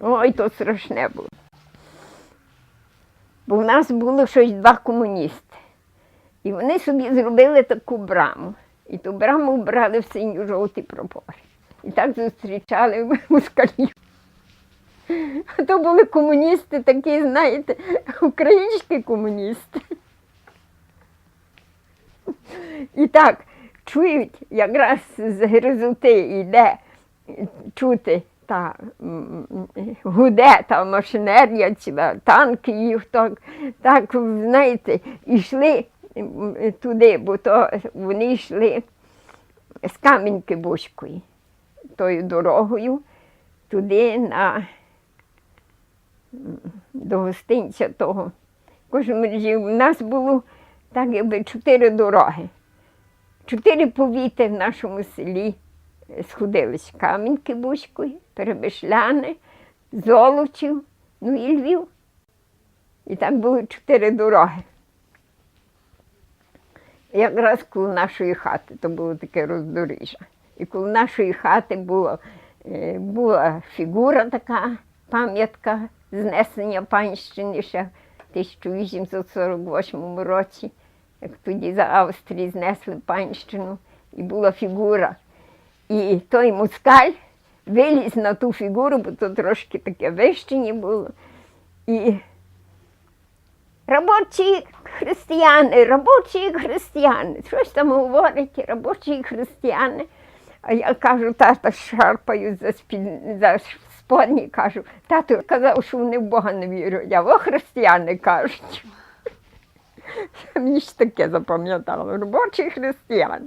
Ой, то страшне було. Бо в нас було щось два комуністи. І вони собі зробили таку браму. І ту браму вбрали в синьо-жовті прапори. І так зустрічали москалів. А то були комуністи такі, знаєте, українські комуністи. І так, чують, якраз з гризоти йде чути та гуде та машинерія ціла, танки їх так, так, знаєте, йшли туди, бо то вони йшли з Кам'янки Бузької, тою дорогою, туди на до гостинця того. Кожен мережі у нас було так, якби чотири дороги. Чотири повіти в нашому селі сходились Кам'янки Бузької, Перебишляни, Золочів, ну і Львів. І так було чотири дороги. Якраз коло нашої хати, то було таке роздоріжжя. І коло нашої хати було, е, була фігура така, пам'ятка знесення панщини ще в 1848 році, як тоді за Австрії знесли панщину, і була фігура. І той москаль виліз на ту фігуру, бо то трошки таке вищення було. І робочі християни, робочі християни. Щось там говорить, робочі християни. А я кажу, тата шарпаю за, спід... за сподні, кажу, тато казав, що вони в Бога не вірять, а во християни кажуть. Мені ж таке запам'ятало, робочі християни.